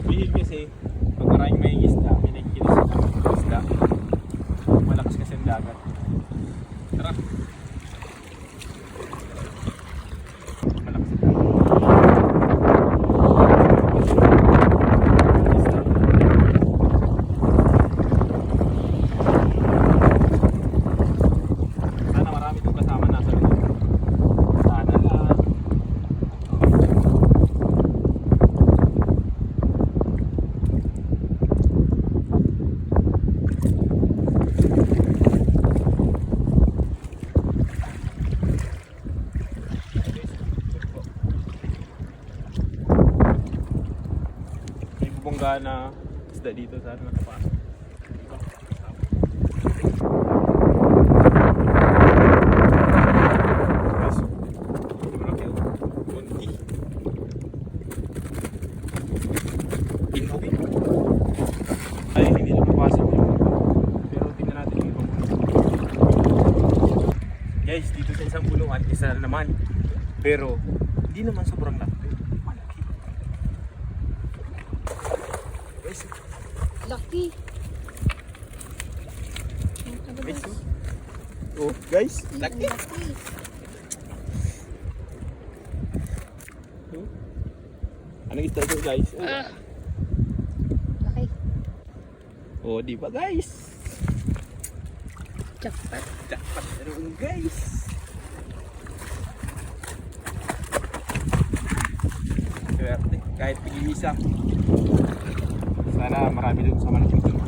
hill kasi pag maraming may isda, may nakikinis sa isda. Malakas kasi ang dagat. Tara. Malakas ang dagat. Sana marami itong kasama nasa loob. Sana lang. Bubongga na isda dito sa ano nakapasok. Guys, dito sa isang bulungan, isa na naman. Pero, hindi naman sobrang laki. Malaki. Guys, Laki. guys. Oh, oh guys, laki. Laki. Oh. Anong isda ito guys? Oh. Ah. Laki. Oh, di ba guys? Jackpot. Jackpot naman guys. Swerte, kahit pag-iisa. Sana marami doon sa malaking tulong.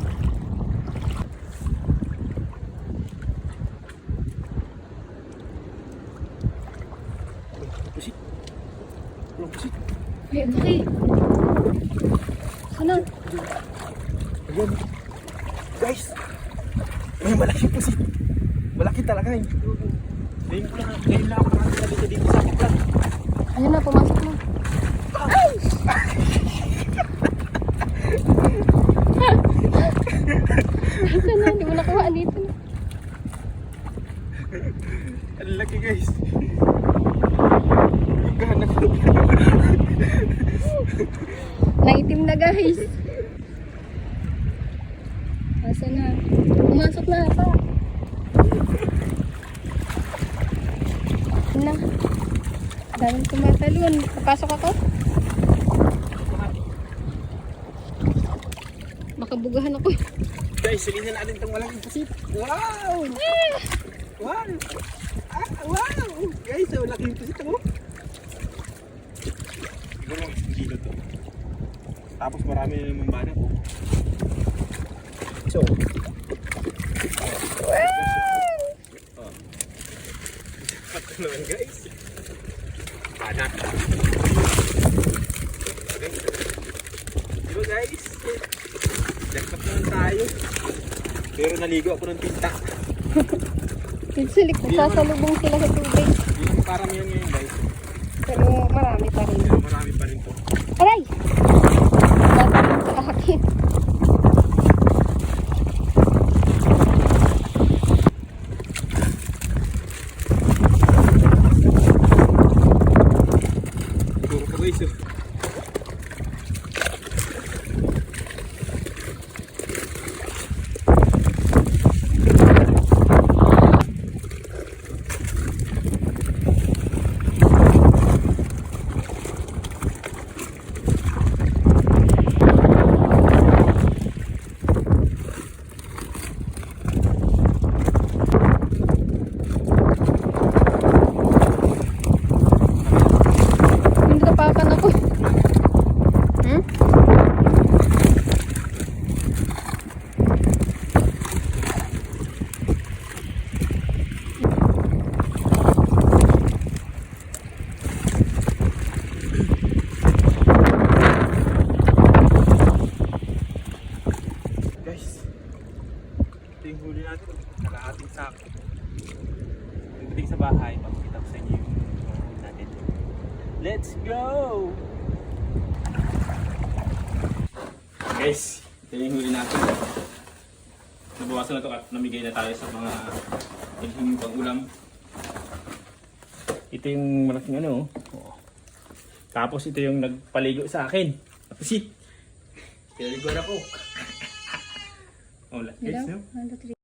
Pusit. Walang pusit. Ay, laki. Sana? Ayan. Guys! May malaking pusit. Malaki talaga eh. Ngayon ko lang, ngayon lang ako nakakita dito dito sa kaplan. Ayun na, pumasok na. Ay! Sana, hindi mo nakuha dito. Ang laki guys. Gana ko. Naitim na guys. Asa na? Pumasok na ata. Na. Daming tumatalon. Papasok ako? Baka bugahan ako. Guys, silinin natin itong malaking pusit. Wow! Wow! Ah, wow! Guys, ang malaking pusit ako. Siguro isang kilo to. Tapos marami na naman bana ko. So, Oh. Jackpot na naman guys. Panak. Okay. Diba guys? Jackpot naman tayo. Pero naligo ako ng tinta. Silik, sasalubong sila sa tubig. Yung parang yun ngayon guys. Pero marami pa rin. Pero marami pa rin to. Aray! Tatanong sa akin. Siguro pa guys. oh. Hindi tapakan ako. Hmm? Guys, ito yung huli natin. Nakahating sako. Pagdating sa bahay, papakita ko sa inyo yung mga huli natin. Let's go! Guys, ito yung huli natin. Nabawasan na ito at namigay na tayo sa mga naghihinging pang ulam. Ito yung malaking ano. oh. Tapos ito yung nagpaligo sa akin. Tapos Pinaliguan ako. Oh, guys, Hello? no? One, two, three.